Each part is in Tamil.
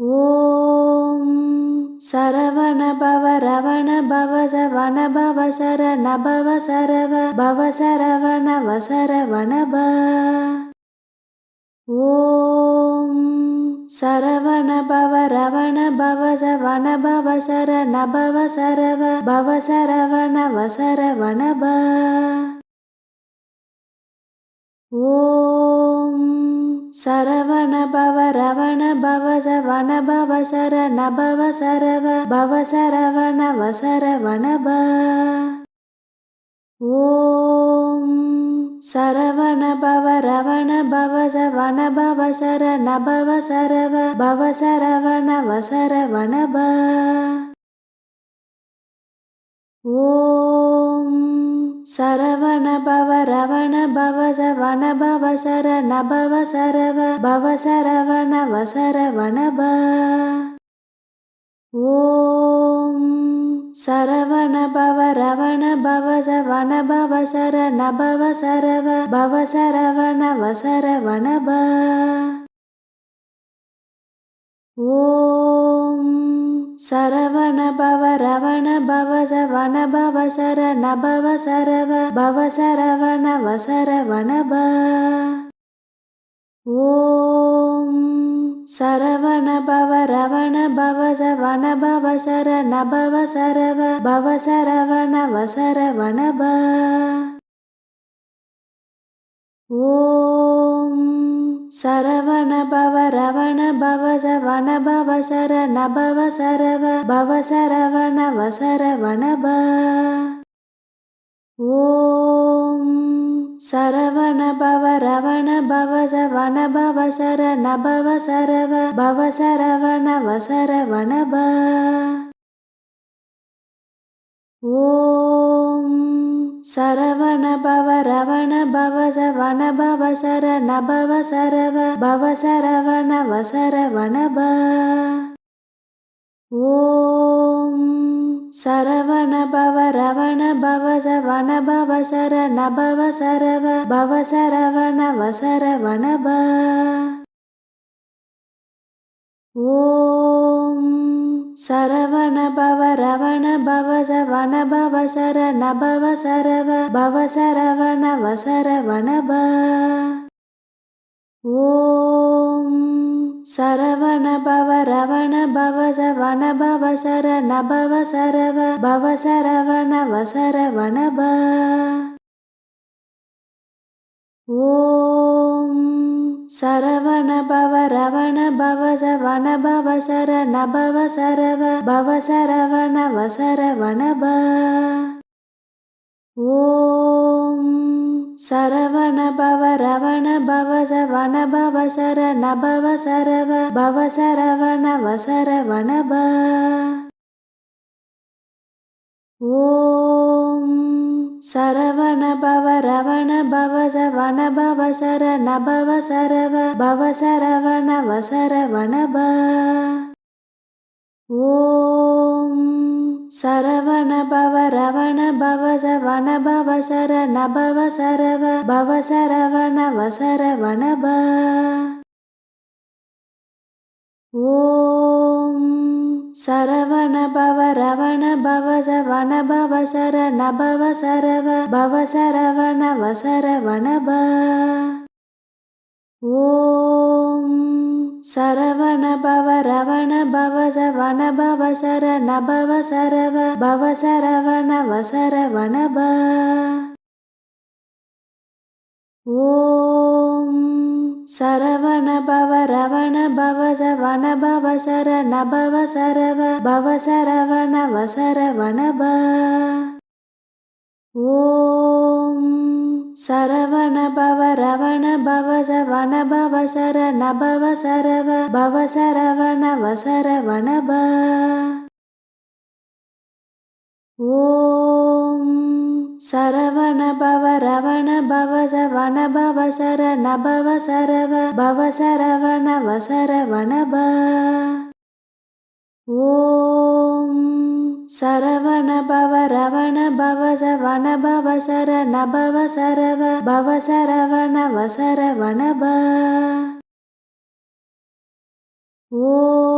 ஓம் சரவண பவ ரவண பவ சவண பவ சர நபவ சரவ பவ சரவண வசரவணப ஓம் சரவண பவ ரவண பவ சவண பவ சர நபவ சரவ பவ சரவண வசரவணப ஓம் சரவண பவ ரவண பவ சவண பவ சர நபவ சரவ பவ சரவண வசரவண ப ஓம் சரவண பவ ரவண பவ சவண பவ சர நபவ சரவ பவ சரவண வசரவண ஓம் சரவண பவ ரவண பவ சவண பவ சர நபவ சரவ பவ சரவண வசரவண ப ஓம் சரவண பவ ரவண பவ சவண பவ சர நபவ சரவ பவ சரவண ஓம் சரவண பவ ரவண பவ சவண பவ சர நபவ சரவ பவ சரவண வசரவணப ஓம் சரவண பவ ரவண பவ சவண பவ சர நபவ சரவ பவ சரவண வசரவணப ஓம் சரவண பவ ரவண பவ சவண பவ சர நபவ சரவ பவ சரவண வசரவண ப ஓம் சரவண பவ ரவண பவ சவண பவ சர நபவ சரவ பவ சரவண வசரவண ப சரவண பவ ரவண பவ சவண பவ சர நபவ சரவ பவ சரவண வசரவண ப ஓம் சரவண பவ ரவண பவ சவண பவ சர நபவ சரவ பவ சரவண வசரவண ப பவச வனபவ சரண பவ சரவ பவ சரவண வசரவணப ஓம் சரவண பவ ரவண பவச வனபவ சரண பவ சரவ பவ சரவண வசரவணப ஓம் சரவண பவ ரவண பவ சவண பவ சரண பவ சரவ பவ சரவண வசரவண ப ஓம் சரவண பவ ரவண பவ சவண பவ சரண பவ சரவ பவ சரவண வசரவண ஓம் சரவ சவன பவ ரவண பவ சவன பவ சர நபவ சரவ பவ சரவண வசரவண ப ஓம் சரவண பவ ரவண பவ சவன பவ சர நபவ சரவ பவ சரவண வசரவண பவ ரவண பவ சவண பவ சர நபவ சரவ பவ சரவண வசரவணப ஓம் சரவண பவ ரவண பவ சவண பவ சர நபவ சரவ பவ சரவண வசரவணப ஓம் சரவண பவ ரவண பவ சவண பவ சர நபவ சரவ பவ சரவண வசரவணப ஓம் சரவண பவ ரவண பவ சவண பவ சர நபவ சரவ பவ சரவண வசரவணப ஓம் சர ரவண பவச வனபவசர நபவசரவ பவசரவண வசரவணப ஓம் சரவண பவ ரவண பவச வனபவசர நபவசரவ பவசரவண வசரவணப ஓம்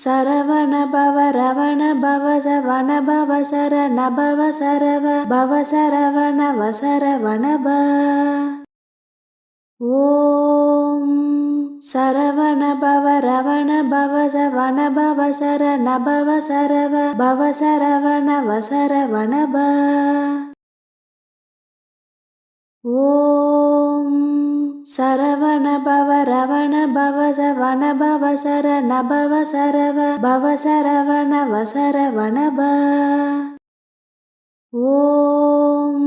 சரவண பவ ரவண பவ சவண பவ சரண பவ சரவ பவ சரவண வசரவண ப ஓம் சரவண பவ ரவண பவ சவண பவ சரண பவ சரவ பவ சரவண வசரவண ப ஓம் சரவண பவ ரவண பவ சவண பவ சரண பவ சரவ பவ சரவண வசரவண ப ஓம்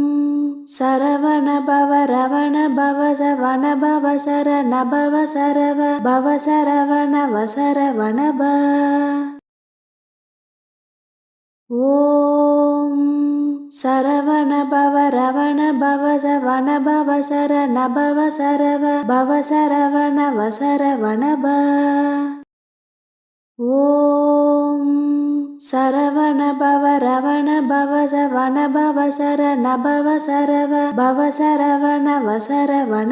சரவண பவ ரவண பவ சவண பவ சரண பவ சரவ பவ சரவண வசரவண ப ஓம் சரவண பவ ரவண பவ சவண பவ சரண பவ சரவ பவ சரவண வசரவண ஓம் சரவண பவ ரவண பவ சவண பவ சரண பவ சரவ பவ சரவண வசரவண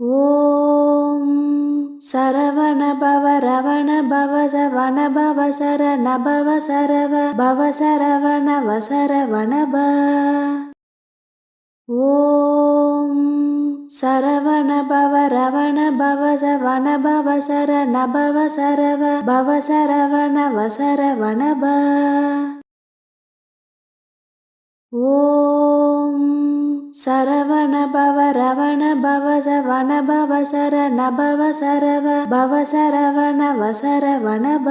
ஓம் சரவண பவ பவ சவண பவ சரண ஓம் சரவண பவ ரவண பவ சவண பவ சரண ஓம் சரவண பவ ரவண பவ சவண பவ சரண பவ சரவ பவ சரவண வசரவண ப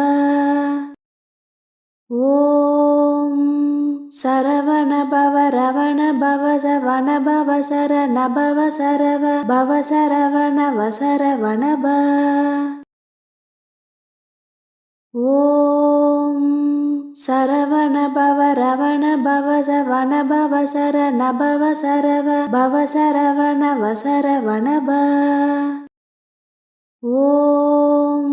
ஓம் சரவண பவ ரவண பவ சவண பவ சரண பவ சரவ பவ சரவண வசரவண ப ஓம் சரவண பவ ரவண பவ சவண பவ சர நபவ சரவ பவ சரவண வசரவண ப. ஓம்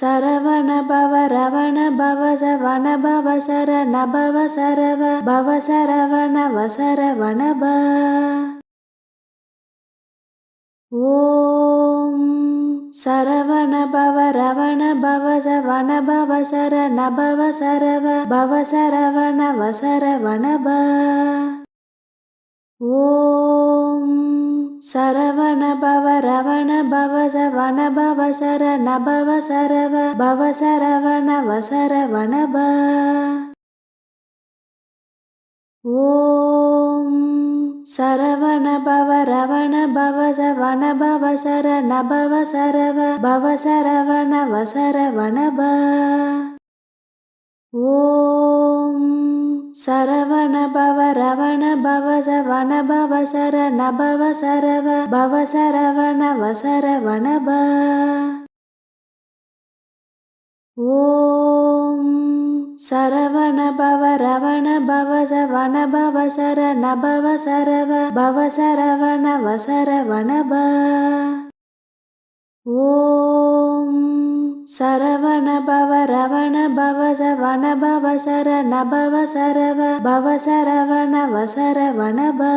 சரவண பவ ரவண பவ சவண பவ சர நபவ சரவ பவ சரவண வசரவண ப. ஓம் சரவண பவ ரவண பவ சவண பவ சர நபவ சரவ பவ சரவண வசரவண ப ஓம் சரவண பவ ரவண பவ சவண பவ சர நபவ சரவ பவ சரவண வசரவண ப ஓம் சரவண பவ ரவண பவ சவண பவ சரண பவ சரவ பவ சரவண வசரவண ப ஓம் சரவண பவ ரவண பவ சவண பவ சரண பவ சரவ பவ சரவண வசரவண ப ஓம் சரவண பவ ரவண பவ சவண பவ சரண பவ சரவ பவ சரவண வசரவண ப ஓம் சரவண பவ ரவண பவ சவண பவ சரண பவ சரவ பவ சரவண வசரவண ப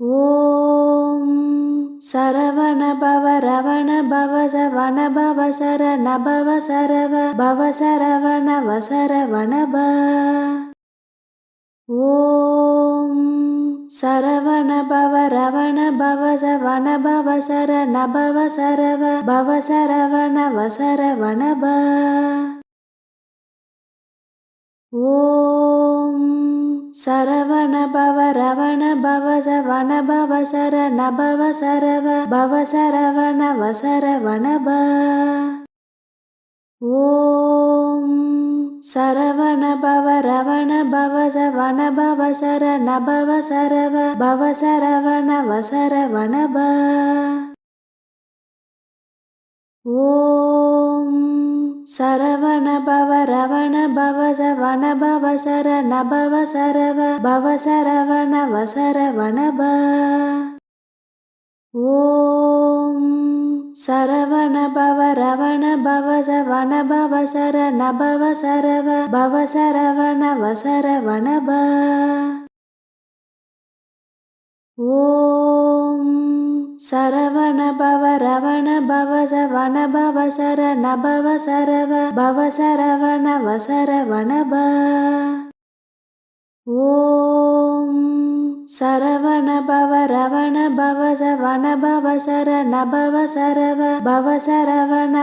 ஓம் சரவண பவ ரவண பவ சவண பவ சரண பவ சரவ பவ சரவண வசரவண ஓம் சரவண பவ ரவண பவ சவண பவ சரண பவ சரவ பவ சரவண வசரவண ஓம் சரவண பவ ரவண பவ சவண பவ சர நபவ சரவ பவ சரவண வசரவண ப. ஓம் சரவண பவ ரவண பவ சவண பவ சர நபவ சரவ பவ சரவண வசரவண ப. ஓம் சரவண பவ ரவண பவ சவண பவ சரண பவ சரவ பவ சரவண வசரவண ப ஓம் சரவண பவ ரவண பவ சவண பவ சரண பவ சரவ பவ சரவண வசரவண ப ஓம் சரவண ரவண பவ சவண பவ நபவ சரவ பவ சரவண ஓம் சரவண பவ ரவண பவ சவண பவ நபவ சரவ பவ சரவண